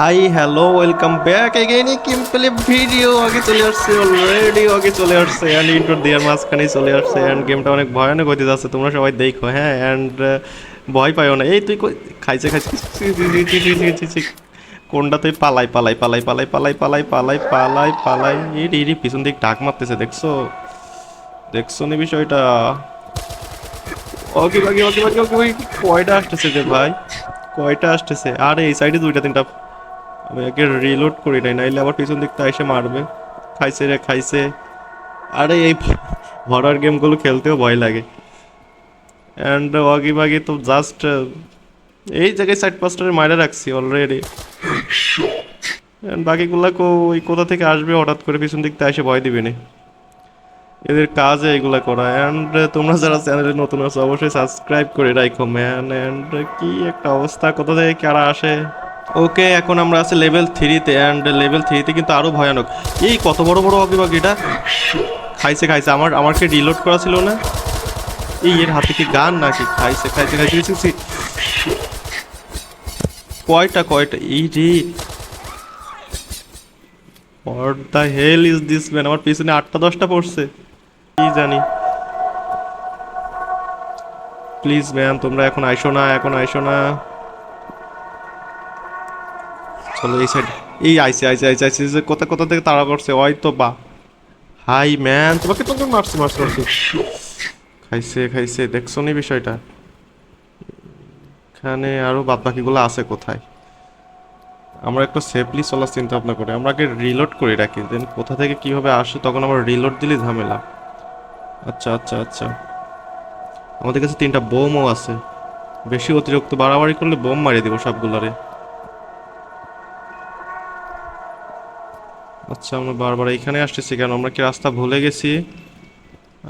Hi hello welcome back again কিম্পলি video আগে চলে আসছে অলরেডি আগে চলে আসছে অ্যান্ড ইন্টোর দেওয়ার মাঝখানেই চলে আসছে অ্যান্ড গেমটা অনেক ভয়ানক হতে যাচ্ছে তোমরা সবাই দেখো হ্যাঁ অ্যান্ড ভয় পাইও না। এই তুই খাইছে খাইছে। কোনটা তুই পালাই পালাই পালাই পালাই পালাই পালাই পালাই পালাই পালাই রে, রে, পিছন দিক ঢাক মারতেছে দেখছ? দেখছ নি বিষয়টা? ওকে ওকে ওকে ওকে ওকে কয়টা আসতেছে রে ভাই? কয়টা আসতেছে? আরে এই সাইডে দুইটা তিনটা আমি আগে রিলোড করি নাই, নাইলে আবার পিছন দিকটা এসে মারবে। খাইছে রে, খাইছে। আরে এই হরার গেমগুলো খেলতেও ভয় লাগে। অ্যান্ড ওয়াগি বাগি তো জাস্ট এই জায়গায় সাইড পাস্টারে মারা রাখছি অলরেডি বাকিগুলা কো, ওই কোথা থেকে আসবে হঠাৎ করে পিছন দিকটা এসে ভয় দিবে না। এদের কাজে এগুলা করা। অ্যান্ড তোমরা যারা চ্যানেলে নতুন আছো, অবশ্যই সাবস্ক্রাইব করে রাখো ম্যান অ্যান্ড কি একটা অবস্থা, কোথা থেকে কারা আসে? ওকে এখন আমরা আছি লেভেল থ্রিতে অ্যান্ড লেভেল থ্রিতে কিন্তু আরও ভয়ানক। এই কত বড় বড় অগি বাগিটা খাইছে খাইছে। আমার আমাকে রিলোড করা ছিল না? এই এর হাতে কি গান নাকি? খাইছে খাইছে, খাইছে। কয়টা কয়টা? এই রে what the hell is this man আমার পিছনে আটটা দশটা পড়ছে। কি জানি। প্লিজ ম্যাম তোমরা এখন আইসো না এখন আইসো না। চলো এই সাইড এই আইসে আইসে আইসে আইসে, যে কোথা কোথা থেকে তাড়া করছে, ওই তো বা। হাই, ম্যান, তোমাকে তো মারছে মারছে মারছে। খাইছে খাইছে, দেখছ নি বিষয়টা? এখানে আরও বাদ বাকিগুলো আছে কোথায়? আমরা একটু সেফলি চলার চিন্তা ভাবনা করি। আমরা আগে রিলোড করে রাখি দেন কোথা থেকে কীভাবে আসে, তখন আমরা রিলোড দিলে ঝামেলা। আচ্ছা আচ্ছা আচ্ছা। আমাদের কাছে তিনটা বোমও আছে। বেশি অতিরিক্ত বাড়াবাড়ি করলে বোম মারিয়ে দিব সবগুলারে। আচ্ছা আমরা বারবার এখানে আসতেছি কেন? আমরা কি রাস্তা ভুলে গেছি?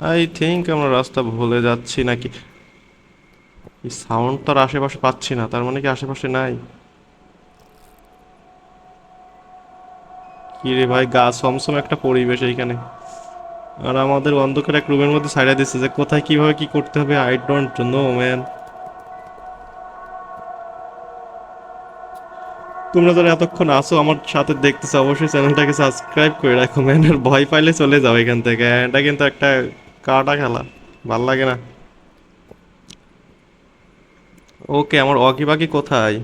আই থিঙ্ক আমরা রাস্তা ভুলে যাচ্ছি নাকি? এই সাউন্ড তো আর আশেপাশে পাচ্ছি না, তার মানে কি আশেপাশে নাই? কি রে ভাই, গা সমসম একটা পরিবেশ এইখানে। আর আমাদের অন্ধকার এক রুমের মধ্যে সাইডা দিচ্ছে যে কোথায় কীভাবে কি করতে হবে আই ডোন্ট নো ম্যান তোমরা যারা এতক্ষণ আসো আমার সাথে দেখতেছো, অবশ্যই চ্যানেলটাকে সাবস্ক্রাইব করে রাখো ম্যান আর ভয় পাইলে চলে যাও এখান থেকে। এটা কিন্তু একটা কাটা খেলা, ভালো লাগে না। ওকে, আমার অকি বাকি কোথায়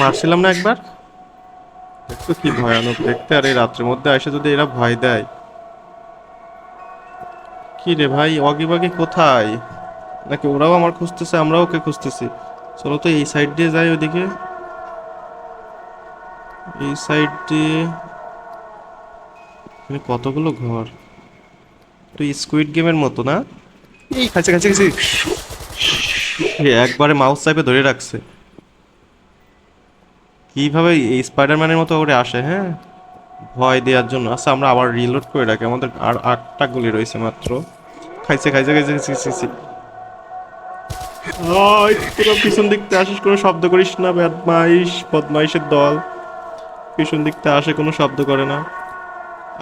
মারছিলাম না একবার? দেখছ কি ভয়ানক দেখতে, আর এই রাত্রের মধ্যে এসে যদি এরা ভয় দেয়। কি রে ভাই অগি বাগি কোথায়? নাকি ওরাও আমার খুঁজতেছে, আমরাও ওকে খুঁজতেছি। চলো তো এই সাইড দিয়ে যাই ওদিকে। এই সাইড দিয়ে কতগুলো ঘর? তো স্কুইড গেমের মতো না? এই কাছে কাছে কাছে একবারে মাউস চাইপে ধরে রাখছে। কীভাবে এই স্পাইডারম্যানের মতো করে আসে হ্যাঁ? ভয় দেওয়ার জন্য। আচ্ছা আমরা আবার রিলোড করে রাখি। আমাদের আর আটটা গুলি রয়েছে মাত্র। খাইছে খাইছে খাইছে খাইছে খাইছে। ওই তোরা পিছন দিকতে আসিস, কোনো শব্দ করিস না, বদমাইশ, বদমাইশের দল। পিছন দিকতে আসে, কোনো শব্দ করে না।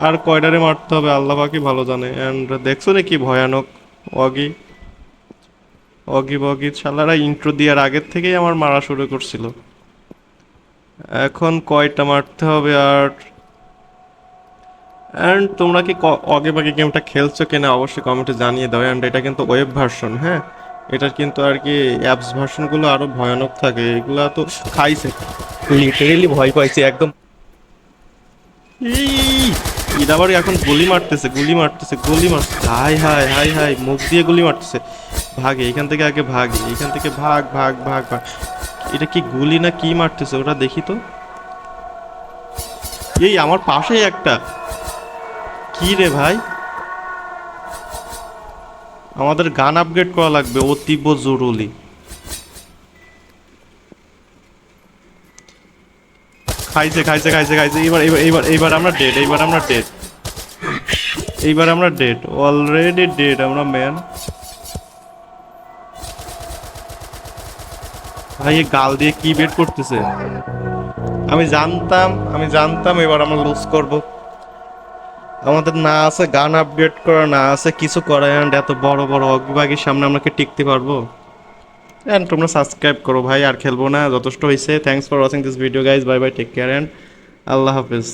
আর কয়ডারে মারতে হবে, আল্লাহ পাকি ভালো জানে। অ্যান্ড দেখছ নাকি ভয়ানক অগি? অগি বগি শালারা ইন্ট্রো দেওয়ার আগের থেকেই আমার মারা শুরু করছিল। এখন কয়টা মারতে হবে আর? অ্যান্ড তোমরা কি আগে বাকি গেমটা খেলছো কিনা অবশ্যই কমেন্টে জানিয়ে দাও। অ্যান্ড এটা কিন্তু ওয়েব ভার্সন হ্যাঁ? এটার কিন্তু আর কি অ্যাপস ভার্সনগুলো আরও ভয়ানক থাকে এগুলা তো খাইছে। লিটারেলি ভয় পাইছে একদম। এরা আবার এখন গুলি মারতেছে গুলি মারতেছে গুলি মারতেছে হাই হাই হাই হাই মুখ দিয়ে গুলি মারতেছে। ভাগে এখান থেকে আগে ভাগে এখান থেকে ভাগ ভাগ ভাগ ভাগ। এটা কি গুলি না কি মারতেছে ওটা দেখি তো। এই আমার পাশেই একটা। কি রে ভাই? আমাদের গান আপগ্রেড করা লাগবে, অতীব জরুরি। খাইছে খাইছে খাইছে খাইছে। এবার এবার এবার এবার আমরা ডেড এইবার আমরা ডেড এইবার আমরা ডেড অলরেডি ডেড আমরা ম্যান ভাই গাল দিয়ে কি বেট করতেছে? আমি জানতাম আমি জানতাম এবার আমরা লুজ করব। আমাদের না আছে গান আপডেট করা, না আছে কিছু করা এন্ড এত বড় বড় অগ্নিবাগের সামনে আমরা কি টিকতে পারব? অ্যান্ড তোমরা সাবস্ক্রাইব করো ভাই, আর খেলব না, যথেষ্ট হয়েছে thanks for watching this video guys bye bye take care and আল্লাহ হাফেজ।